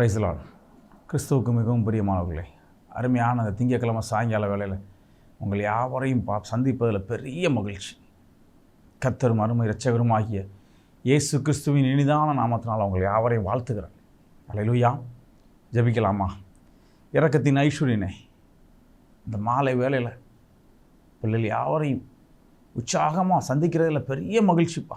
பிரைஸ்லால் கிறிஸ்துவுக்கு மிகவும் பிரியமானவர்களே அருமையான அந்த திங்கக்கிழமை சாயங்கால வேலையில் உங்கள் யாவரையும் பா சந்திப்பதில் பெரிய மகிழ்ச்சி. கத்தரும் அருமை இரட்சகரும் ஆகிய இயேசு கிறிஸ்துவின் இனிதான நாமத்தினால் உங்கள் யாவரையும் வாழ்த்துகிறேன். அலையிலுயா ஜெபிக்கலாமா? இறக்கத்தின் ஐஸ்வர்யனே இந்த மாலை வேலையில் பிள்ளைகள் யாவரையும் உற்சாகமாக சந்திக்கிறதுல பெரிய மகிழ்ச்சிப்பா.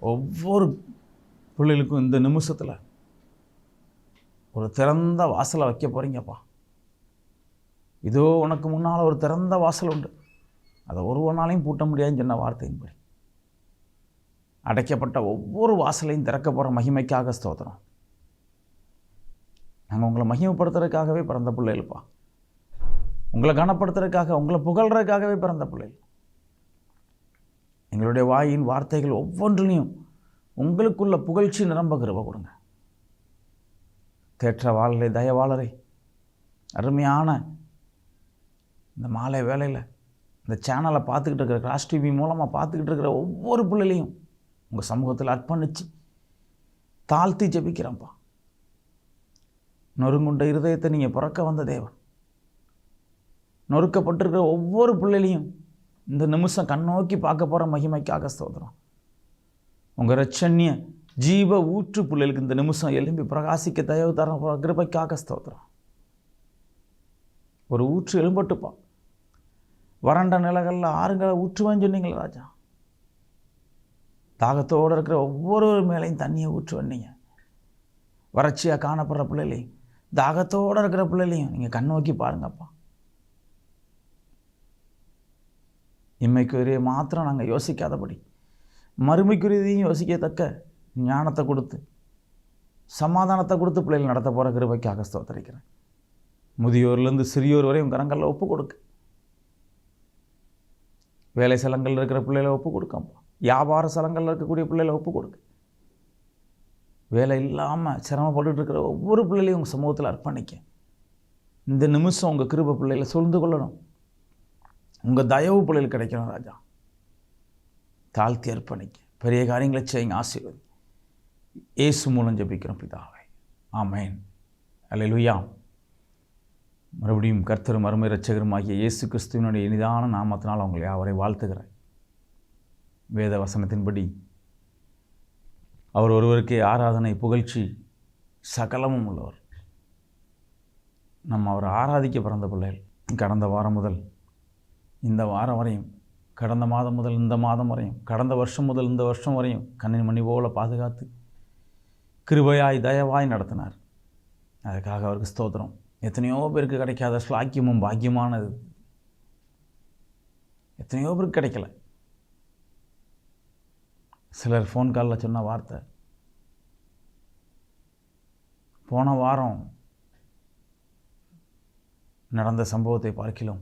ஒவ்வொரு பிள்ளைகளுக்கும் இந்த நிமிஷத்தில் ஒரு திறந்த வாசலை வைக்க போகிறீங்கப்பா இதோ உனக்கு முன்னால் ஒரு திறந்த வாசல் உண்டு. அதை ஒருவனாலையும் பூட்ட முடியாதுன்னு சொன்ன வார்த்தையின்படி. அடைக்கப்பட்ட ஒவ்வொரு வாசலையும் திறக்க போகிற மகிமைக்காக ஸ்தோத்திரம். நாங்கள் உங்களை மகிமைப்படுத்துறதுக்காகவே பிறந்த பிள்ளைகள்ப்பா. உங்களை கனப்படுத்துறதுக்காக உங்களை புகழ்கிறதுக்காகவே பிறந்த பிள்ளைகள். எங்களுடைய வாயின் வார்த்தைகள் ஒவ்வொன்றிலையும் உங்களுக்குள்ள புகழ்ச்சி நிரம்ப கிருப கொடுங்க. தேற்றவாளரை தயவாளரை அருமையான இந்த மாலை வேலையில் இந்த சேனலை பார்த்துக்கிட்டு இருக்கிற கிராஸ் டிவி மூலமாக பார்த்துக்கிட்டு இருக்கிற ஒவ்வொரு பிள்ளைலையும் உங்கள் சமூகத்தில் அர்ப்பணித்து தாழ்த்தி ஜெபிக்கிறேன்ப்பா. நொறுங்குண்ட இருதயத்தை நீங்கள் பிறக்க வந்த தேவன். நொறுக்கப்பட்டிருக்கிற ஒவ்வொரு பிள்ளைலையும் இந்த நிமிஷம் கண்ணோக்கி பார்க்க போகிற மகிமைக்காக ஸ்தோத்திரம். உங்கள் ரட்சண்ய ஜீவ ஊற்று பிள்ளைகளுக்கு இந்த நிமிஷம் எலும்பி பிரகாசிக்க தயவு தர போகிற கிருபைக்காக ஒரு ஊற்று எழும்பட்டுப்பா. வறண்ட நிலங்களில் ஆறுங்களை ஊற்றுவேன்னு சொன்னீங்களே ராஜா. தாகத்தோடு இருக்கிற ஒவ்வொரு மேலையும் தண்ணியை ஊற்று வந்தீங்க வறட்சியாக காணப்படுற பிள்ளைகளையும் தாகத்தோடு இருக்கிற பிள்ளைகளையும் நீங்கள் கண் நோக்கி பாருங்கப்பா. இம்மைக்குரிய மாத்திரம் நாங்கள் யோசிக்காதபடி மறுமைக்குரியதையும் யோசிக்கத்தக்க ஞானத்தை கொடுத்து சமாதானத்தை கொடுத்து பிள்ளைகள் நடத்த போகிற கிருபைக்காக ஸ்தோத்தரிக்கிறேன். முதியோர்லேருந்து சிறியோர் வரை உங்கள் கரங்களில் ஒப்பு கொடுக்கு. வேலை ஸ்தலங்களில் இருக்கிற பிள்ளைகளை ஒப்பு கொடுக்கம்பா வியாபார ஸ்தலங்களில் இருக்கக்கூடிய பிள்ளைகளை ஒப்பு கொடுக்கு. வேலை இல்லாமல் சிரமப்பட்டு இருக்கிற ஒவ்வொரு பிள்ளைகளையும் உங்கள் சமூகத்தில் அர்ப்பணிக்க. இந்த நிமிஷம் உங்கள் கிருப பிள்ளைகளை சூழ்ந்து கொள்ளணும். உங்கள் தயவு பிள்ளைகள் கிடைக்கணும் ராஜா. தாழ்த்தி அர்ப்பணிக்க பெரிய காரியங்களை செய்யுங்க ஆசீர்வதி. இயேசு மூலம் ஜெபிக்கிறோம் பிதாவை. ஆமேன். அல்லேலூயா. மறுபடியும் கர்த்தரும் அருமை ரட்சகருமாகிய இயேசு கிறிஸ்துவனுடைய இனிதான நாமத்தினால் அவங்களை அவரை வாழ்த்துகிறேன். வேத வசனத்தின்படி அவர் ஒருவருக்கே ஆராதனை புகழ்ச்சி சகலமும் உள்ளவர். நம்ம அவர் ஆராதிக்க பிறந்த பிள்ளைகள். கடந்த வாரம் முதல் இந்த வாரம் வரையும் கடந்த மாதம் முதல் இந்த மாதம் வரையும் கடந்த வருஷம் முதல் இந்த வருஷம் வரையும் கண்ணின் மணி போல பாதுகாத்து கிருபையாய் தயவாய் நடத்தினார். அதுக்காக அவருக்கு ஸ்தோத்திரம். எத்தனையோ பேருக்கு கிடைக்காத ஸ்லாக்கியமும் பாக்கியமானது. எத்தனையோ பேருக்கு கிடைக்கல. சிலர் ஃபோன் காலில் சொன்ன வார்த்தை போன வாரம் நடந்த சம்பவத்தை பார்க்கிலும்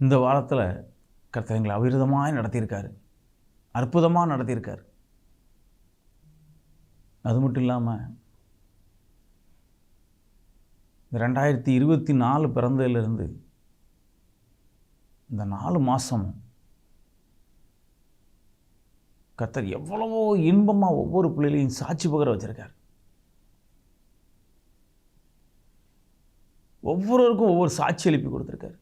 இந்த வாரத்தில் கர்த்தர் எங்களை அவிரதமாக நடத்தியிருக்காரு. அற்புதமாக நடத்தியிருக்காரு. அது மட்டும் இல்லாமல் இந்த ரெண்டாயிரத்தி இருபத்தி நாலு பிறந்ததுலேருந்து இந்த நாலு மாதம் கர்த்தர் எவ்வளவோ இன்பமாக ஒவ்வொரு பிள்ளைகளையும் சாட்சி பகர வச்சுருக்கார். ஒவ்வொருவருக்கும் ஒவ்வொரு சாட்சி எழுப்பி கொடுத்துருக்காரு.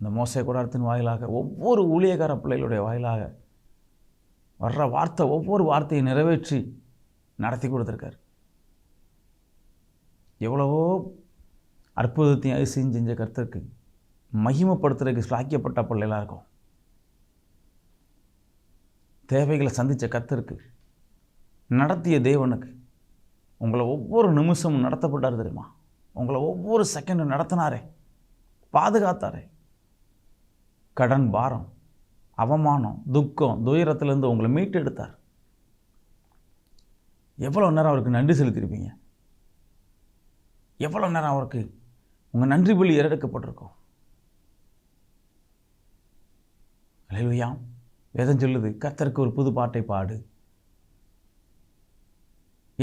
இந்த மோசை கூடாரத்தின் வாயிலாக ஒவ்வொரு ஊழியக்கார பிள்ளைகளுடைய வாயிலாக வர்ற வார்த்தை ஒவ்வொரு வார்த்தையை நிறைவேற்றி நடத்தி கொடுத்துருக்காரு. எவ்வளவோ அற்புதத்தையும் அதிசயம் செஞ்ச கருத்திற்கு மகிமப்படுத்துறதுக்கு ஸ்லாக்கியப்பட்ட பிள்ளைகளாக இருக்கும். தேவைகளை சந்தித்த கர்த்தருக்கு நடத்திய தேவனுக்கு உங்களை ஒவ்வொரு நிமிஷமும் நடத்தப்பட்டார் தெரியுமா? உங்களை ஒவ்வொரு செகண்டும் நடத்தினாரே பாதுகாத்தாரே. கடன் பாரம் அவமானம் துக்கம் துயரத்திலேருந்து உங்களை மீட்டு எடுத்தார் எவ்வளோ நேரம் அவருக்கு நன்றி செலுத்திருப்பீங்க? எவ்வளோ நேரம் அவருக்கு உங்கள் நன்றி பலி ஏறெடுக்கப்பட்டிருக்கும்? அலையா வேதம் சொல்லுது கத்தருக்கு ஒரு புது பாட்டை பாடு.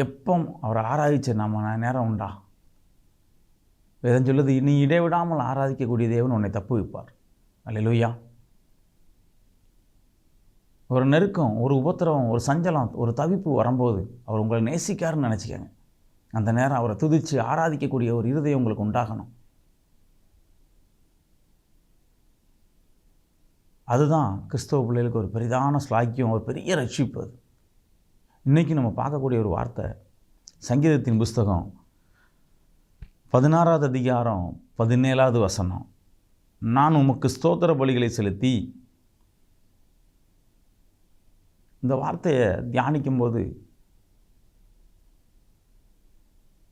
எப்போ அவரை ஆராதிச்ச நம்ம நேரம் உண்டா? வேதம் சொல்லுது நீ இடைவிடாமல் ஆராதிக்கக்கூடிய தேவன் உன்னை தப்பு வைப்பார் அல்லையா ஒரு நெருக்கம் ஒரு உபத்திரவம் ஒரு சஞ்சலம் ஒரு தவிப்பு வரும்போது அவர் உங்களை நேசிக்காருன்னு நினச்சிக்கங்க. அந்த நேரம் அவரை துதித்து ஆராதிக்கக்கூடிய ஒரு இருதயம் உங்களுக்கு உண்டாகணும். அதுதான் கிறிஸ்தவ பிள்ளைகளுக்கு ஒரு பெரிதான ஸ்லாக்கியம் ஒரு பெரிய ரட்சிப்பு அது. இன்றைக்கி நம்ம பார்க்கக்கூடிய ஒரு வார்த்தை சங்கீதத்தின் புஸ்தகம் பதினாறாவது அதிகாரம் பதினேழாவது வசனம். நான் உமக்கு ஸ்தோத்திர பலிகளை செலுத்தி இந்த வார்த்தையை தியானிக்கும்போது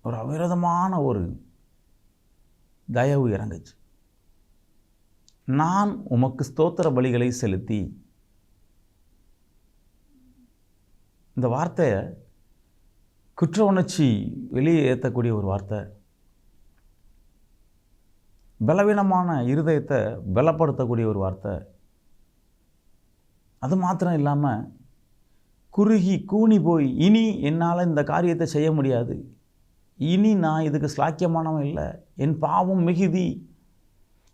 ஒரு அவிரதமான ஒரு தயவு இறங்குச்சு. நான் உமக்கு ஸ்தோத்திர பலிகளை செலுத்தி இந்த வார்த்தையை குற்ற உணர்ச்சி வெளியே ஏற்றக்கூடிய ஒரு வார்த்தை. பலவீனமான இருதயத்தை பலப்படுத்தக்கூடிய ஒரு வார்த்தை. அது மாத்திரம் இல்லாமல் குறுகி கூனி போய் இனி என்னால் இந்த காரியத்தை செய்ய முடியாது. இனி நான் இதுக்கு ஸ்லாக்கியமானவன் இல்லை. என் பாவம் மிகுதி.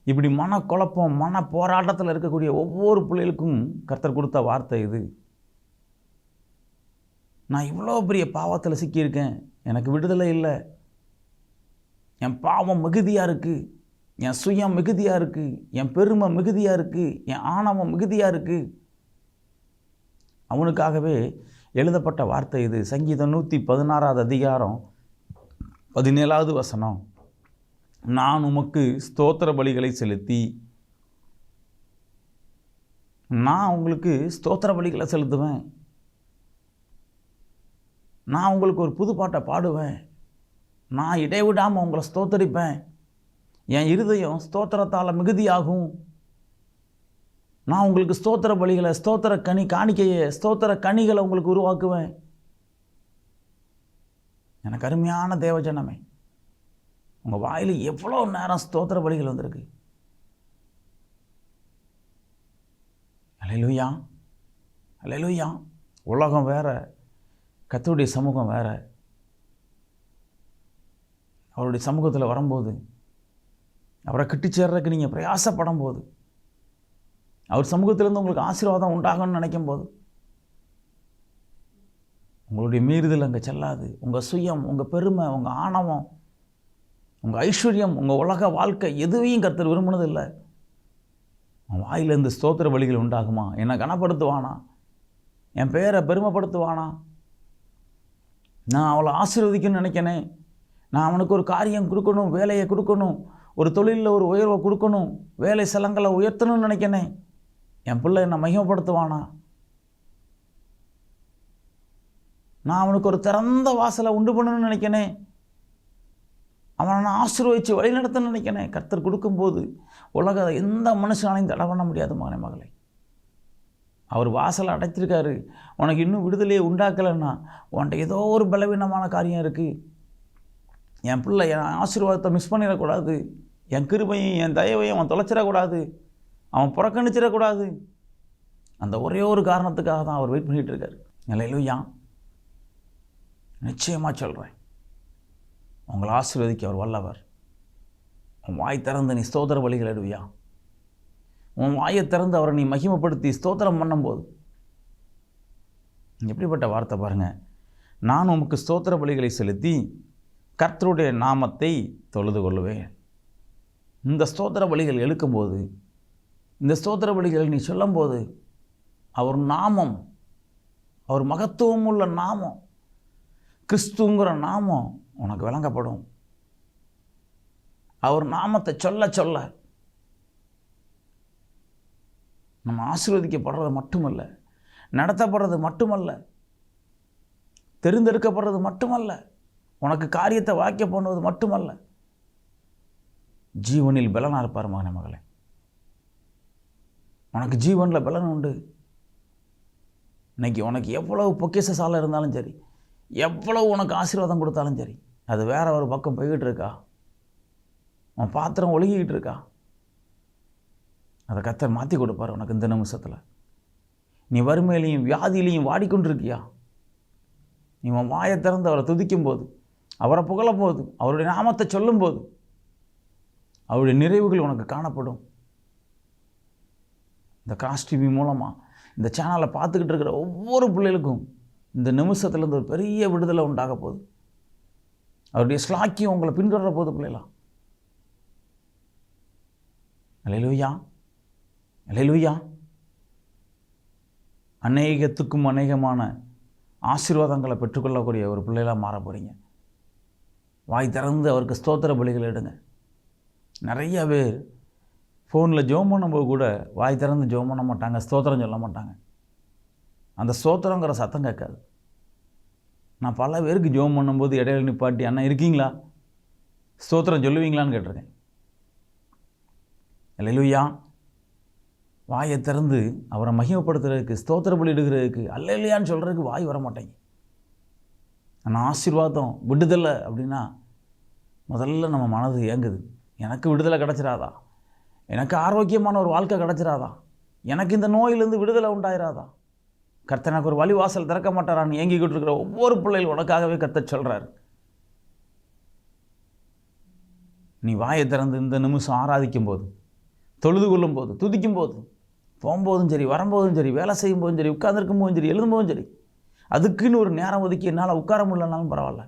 இப்படி மனக்குழப்பம் மன போராட்டத்தில் இருக்கக்கூடிய ஒவ்வொரு பிள்ளைகளுக்கும் கர்த்தர் கொடுத்த வார்த்தை இது. நான் இவ்வளோ பெரிய பாவத்தில் சிக்கியிருக்கேன். எனக்கு விடுதலை இல்லை. என் பாவம் மிகுதியாக இருக்குது என் சுயம் மிகுதியாக இருக்குது என் பெருமை மிகுதியாக இருக்குது என் ஆணவம் மிகுதியாக இருக்குது அவனுக்காகவே எழுதப்பட்ட வார்த்தை இது. சங்கீதம் நூற்றி பதினாறாவது அதிகாரம் பதினேழாவது வசனம். நான் உமக்கு ஸ்தோத்திர பலிகளை செலுத்தி நான் உங்களுக்கு ஸ்தோத்திர பலிகளை செலுத்துவேன். நான் உங்களுக்கு ஒரு புதுப்பாட்டை பாடுவேன். நான் இடைவிடாமல் உங்களை ஸ்தோத்தரிப்பேன். என் இருதயம் ஸ்தோத்திரத்தால் மிகுதியாகும். நான் உங்களுக்கு ஸ்தோத்திர பலிகளை ஸ்தோத்திர கனி காணிக்கையை ஸ்தோத்திர கனிகளை உங்களுக்கு உருவாக்குவேன். எனக்கு அருமையான தேவஜனமே உங்கள் வாயில் எவ்வளோ நேரம் ஸ்தோத்திர பலிகள் வந்திருக்கு. அலையிலுயா அலையிலுயா உலகம் வேற கத்தருடைய சமூகம் வேற. அவருடைய சமூகத்தில் வரும்போது அவரை கிட்டு சேர்றதுக்கு நீங்கள் பிரயாசப்படும் போது அவர் சமூகத்திலேருந்து உங்களுக்கு ஆசீர்வாதம் உண்டாகும்னு நினைக்கும் போது உங்களுடைய மீறுதல் அங்கே செல்லாது. உங்கள் சுயம் உங்கள் பெருமை உங்கள் ஆணவம் உங்கள் ஐஸ்வர்யம் உங்கள் உலக வாழ்க்கை எதுவையும் கருத்தர் விரும்பினதில்லை. உன் வாயிலேருந்து ஸ்தோத்திர வழிகள் உண்டாகுமா? என்னை கனப்படுத்துவானா? என் பேரை பெருமைப்படுத்துவானா? நான் அவளை ஆசீர்வதிக்கணும்னு நினைக்கிறேன். நான் அவனுக்கு ஒரு காரியம் கொடுக்கணும் வேலையை கொடுக்கணும். ஒரு தொழிலில் ஒரு உயர்வை கொடுக்கணும் வேலை சலங்களை உயர்த்தணும்னு நினைக்கினேன் என் பிள்ளை என்னை மகிமப்படுத்துவானா? நான் அவனுக்கு ஒரு திறந்த வாசலை உண்டு பண்ணணும்னு நினைக்கினேன் அவனை நான் ஆசீர்வதித்து வழிநடத்தணும்னு நினைக்கிறேன். கர்த்தர் கொடுக்கும்போது உலக எந்த மனுஷனாலையும் தடை பண்ண முடியாது மகனே மகளை. அவர் வாசலை அடைச்சிருக்காரு உனக்கு இன்னும் விடுதலையை உண்டாக்கலைன்னா உன்கிட்ட ஏதோ ஒரு பலவீனமான காரியம் இருக்குது என் பிள்ளை என் ஆசீர்வாதத்தை மிஸ் பண்ணிடக்கூடாது. என் கிருபையும் என் தயவையும் அவன் தொலைச்சிடக்கூடாது. அவன் புறக்கணிச்சிடக்கூடாது. அந்த ஒரே ஒரு காரணத்துக்காக தான் அவர் வெயிட் பண்ணிகிட்டு இருக்கார். நிலையிலும் யான் நிச்சயமாக சொல்கிறேன் உங்களை ஆசீர்வதிக்க அவர் வல்லவர். உன் வாய் திறந்து நீ ஸ்தோத்திர வழிகள் எடுவியா உன் வாயை திறந்து அவரை நீ மகிமைப்படுத்தி ஸ்தோத்திரம் பண்ணும்போது. எப்படிப்பட்ட வார்த்தை பாருங்கள் நான் உமக்கு ஸ்தோத்திர பலிகளை செலுத்தி கர்த்தருடைய நாமத்தை தொழுது கொள்ளுவேன். இந்த ஸ்தோத்திர வழிகள் எழுக்கும்போது இந்த ஸ்தோத்திர வழிகள் நீ சொல்லும்போது அவர் நாமம் அவர் மகத்துவம் உள்ள நாமம் கிறிஸ்துங்கிற நாமம் உனக்கு விளங்கப்படும். அவர் நாமத்தை சொல்ல சொல்ல நம்ம ஆசீர்வதிக்கப்படுறது மட்டுமல்ல நடத்தப்படுறது மட்டுமல்ல தெரிந்தெடுக்கப்படுறது மட்டுமல்ல உனக்கு காரியத்தை வாக்கிய பண்ணுவது மட்டுமல்ல ஜீவனில் பலனாக இருப்பார் மகன மகளே? உனக்கு ஜீவனில் பலன் உண்டு. இன்றைக்கி உனக்கு எவ்வளவு பொக்கிச சாலை இருந்தாலும் சரி எவ்வளவு உனக்கு ஆசீர்வாதம் கொடுத்தாலும் சரி அது வேற ஒரு பக்கம் போய்கிட்டு இருக்கா? உன் பாத்திரம் ஒழுகிக்கிட்டு இருக்கா? அதை கத்தர் மாற்றி கொடுப்பார் உனக்கு இந்த நிமிஷத்தில். நீ வறுமையிலையும் வியாதியிலையும் வாடிக்கொண்டிருக்கியா? நீ உன் வாயை திறந்து அவரை துதிக்கும் போது அவரை புகழும் போது அவருடைய நாமத்தை சொல்லும்போது அவருடைய நிறைவுகள் உனக்கு காணப்படும். இந்த காஸ் டிவி மூலமாக இந்த சேனலை பார்த்துக்கிட்டு இருக்கிற ஒவ்வொரு பிள்ளைகளுக்கும் இந்த நிமிஷத்துலேருந்து ஒரு பெரிய விடுதலை உண்டாக போகுது. அவருடைய ஸ்லாக்கியம் உங்களை பின்தொடர போகுது பிள்ளைகளா. அலையிலுயா அலையிலுயா அநேகத்துக்கும் அநேகமான ஆசீர்வாதங்களை பெற்றுக்கொள்ளக்கூடிய ஒரு பிள்ளைகளாக மாற போகிறீங்க வாய் திறந்து அவருக்கு ஸ்தோத்திர பலிகள் எடுங்க. நிறைய பேர் ஃபோனில் ஜோம் பண்ணும்போது கூட வாய் திறந்து ஜோம் பண்ண மாட்டாங்க ஸ்தோத்திரம் சொல்ல மாட்டாங்க. அந்த ஸ்தோத்திரங்கிற சத்தம் கேட்காது. நான் பல பேருக்கு ஜோம் பண்ணும்போது இடையில நிப்பாட்டி அண்ணா இருக்கீங்களா? ஸ்தோத்திரம் சொல்லுவீங்களான்னு கேட்டிருக்கேன். அல்லையா வாயை திறந்து அவரை மகிமப்படுத்துறதுக்கு ஸ்தோத்திர பலிடுகிறதுக்கு அல்ல இல்லையான்னு சொல்கிறதுக்கு வாய் வர மாட்டேங்க ஆனால் ஆசீர்வாதம் விடுதலை அப்படின்னா முதல்ல நம்ம மனது இயங்குது எனக்கு விடுதலை கிடச்சிராதா? எனக்கு ஆரோக்கியமான ஒரு வாழ்க்கை கிடச்சிராதா? எனக்கு இந்த நோயிலேருந்து விடுதலை உண்டாயிராதா? கர்த்தர் எனக்கு ஒரு வழிவாசல் திறக்க மாட்டாரான்னு ஏங்கிக்கிட்டு இருக்கிற ஒவ்வொரு பிள்ளைகள் உனக்காகவே கத்த சொல்கிறார் நீ வாயை திறந்து இந்த நிமிஷம் ஆராதிக்கும் போது தொழுது கொள்ளும் போது துதிக்கும் போது போகும்போதும் சரி வரும்போதும் சரி வேலை செய்யும் போதும் சரி உட்காந்துருக்கும் போதும் சரி எழுதும்போதும் சரி அதுக்குன்னு ஒரு நேரம் ஒதுக்கி என்னால் உட்கார முடியலனாலும் பரவாயில்ல.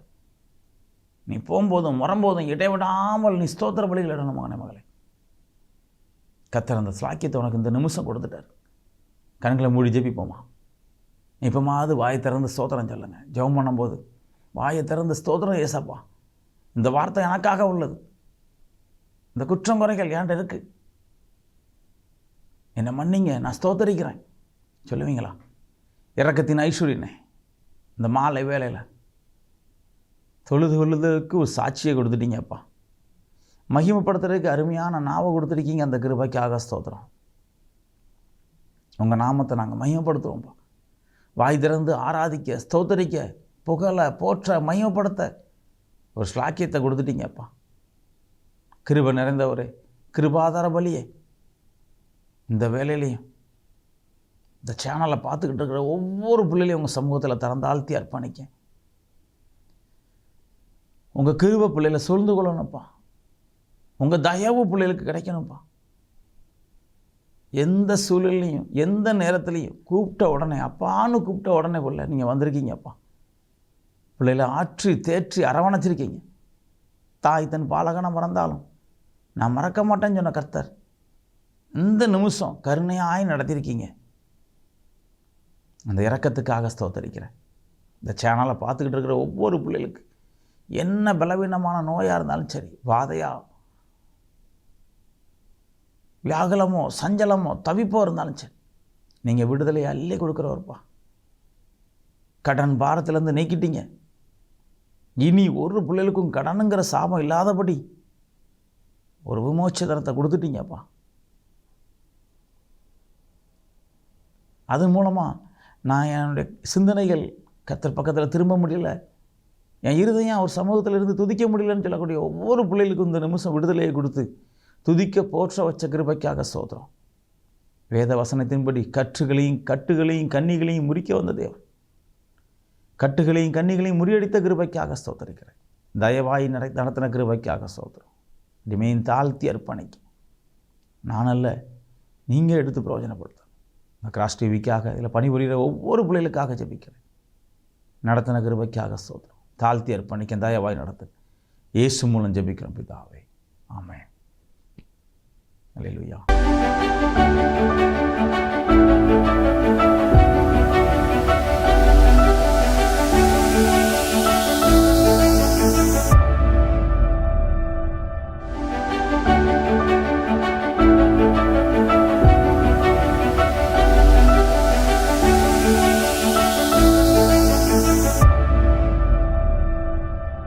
நீ போகும்போதும் வரும்போதும் இடைவிடாமல் நீ ஸ்தோத்திர பலிகள் இடணும் மகனே மகளே. கத்தர் அந்த ஸ்லாக்கியத்தை உனக்கு இந்த நிமிஷம் கொடுத்துட்டார். கண்களை மூடி ஜெபிப்போமா? இப்போமாவது வாயை திறந்து ஸ்தோத்திரம் சொல்லுங்க. ஜெபம் பண்ணும்போது வாயை திறந்து ஸ்தோத்திரம் ஏசப்பா. இந்த வார்த்தை எனக்காக உள்ளது. இந்த குற்றம் குறைகள் ஏன்ட்ட இருக்குது என்னை மன்னிங்க நான் ஸ்தோத்தரிக்கிறேன். சொல்லுவீங்களா? இறக்கத்தின் ஐஸ்வர்யனே இந்த மாலை வேலையில் தொழுது கொள்ளுதலுக்கு ஒரு சாட்சியை கொடுத்துட்டீங்கப்பா. மகிமைப்படுத்துறதுக்கு அருமையான நாவை கொடுத்துருக்கீங்க அந்த கிருபைக்காக ஸ்தோத்திரம். உங்கள் நாமத்தை நாங்கள் மகிமைப்படுத்துவோம்ப்பா. வாய் திறந்து ஆராதிக்க ஸ்தோத்தரிக்க புகழ போற்ற மகிமைப்படுத்த ஒரு ஸ்லாக்கியத்தை கொடுத்துட்டீங்கப்பா. கிருபை நிறைந்தவரே கிருபாதார பலியே. இந்த வேலையிலையும் இந்த சேனலை பார்த்துக்கிட்டு இருக்கிற ஒவ்வொரு பிள்ளையிலையும் உங்கள் சமூகத்தில் திறந்தாழ்த்தி அர்ப்பணிக்க. உங்கள் கிருப பிள்ளைகளை சூழ்ந்து கொள்ளணும்ப்பா. உங்கள் தயவு பிள்ளைகளுக்கு கிடைக்கணும்ப்பா. எந்த சூழல்லையும் எந்த நேரத்துலையும் கூப்பிட்ட உடனே அப்பான்னு கூப்பிட்ட உடனே பிள்ளை நீங்கள் வந்திருக்கீங்கப்பா. பிள்ளைகளை ஆற்றி தேற்றி அரவணைச்சிருக்கீங்க. தாய் தன் பாலகனை மறந்தாலும் நான் மறக்க மாட்டேன்னு சொன்ன கர்த்தர் இந்த நிமிஷம் கருணையாய் நடத்தியிருக்கீங்க அந்த இறக்கத்துக்காக ஸ்தோத்தரிக்கிறேன். இந்த சேனலை பார்த்துக்கிட்டு இருக்கிற ஒவ்வொரு பிள்ளைகளுக்கு என்ன பலவீனமான நோயாக இருந்தாலும் சரி வாதையா? வியாகுலமோ சஞ்சலமோ தவிப்போ இருந்தாலும் சரி நீங்கள் விடுதலையை அள்ளி கொடுக்குறவர்ப்பா. கடன் பாரத்திலேருந்து நீக்கிட்டீங்க. இனி ஒரு பிள்ளைகளுக்கும் கடனுங்கிற சாபம் இல்லாதபடி ஒரு விமோச்சதனத்தை கொடுத்துட்டீங்கப்பா. அது மூலமாக நான் என்னுடைய சிந்தனைகள் கத்தர் பக்கத்தில் திரும்ப முடியல. என் இருதயம் அவர் சமூகத்தில் இருந்து துதிக்க முடியலன்னு சொல்லக்கூடிய ஒவ்வொரு பிள்ளைகளுக்கும் இந்த நிமிஷம் விடுதலையை கொடுத்து துதிக்க போற்ற வச்ச கிருபைக்காக சோதரம் வேத வசனத்தின்படி கற்றுகளையும் கட்டுகளையும் கன்னிகளையும் முறிக்க வந்த தேவன். கட்டுகளையும் கன்னிகளையும் முறியடித்த கிருபைக்காக ஸ்தோத்தரிக்கிறேன். தயவாய் நடை நடத்தின கிருபைக்காக ஸ்தோத்திரம். இனிமேல் தாழ்த்தி அர்ப்பணிக்கு. நானல்ல நீங்கள் எடுத்து பிரயோஜனப்படுத்த இந்த கிராஸ் டிவிக்காக இதில் பணிபுரிகிற ஒவ்வொரு பிள்ளைகளுக்காக ஜெபிக்கிறேன். நடத்தின கிருபைக்காக ஸ்தோத்திரம். தாழ்த்தி அர்ப்பணிக்க தயவாய் நடத்து. இயேசு மூலம் ஜெபிக்கிறோம் பிதாவே. ஆமென். அல்லேலூயா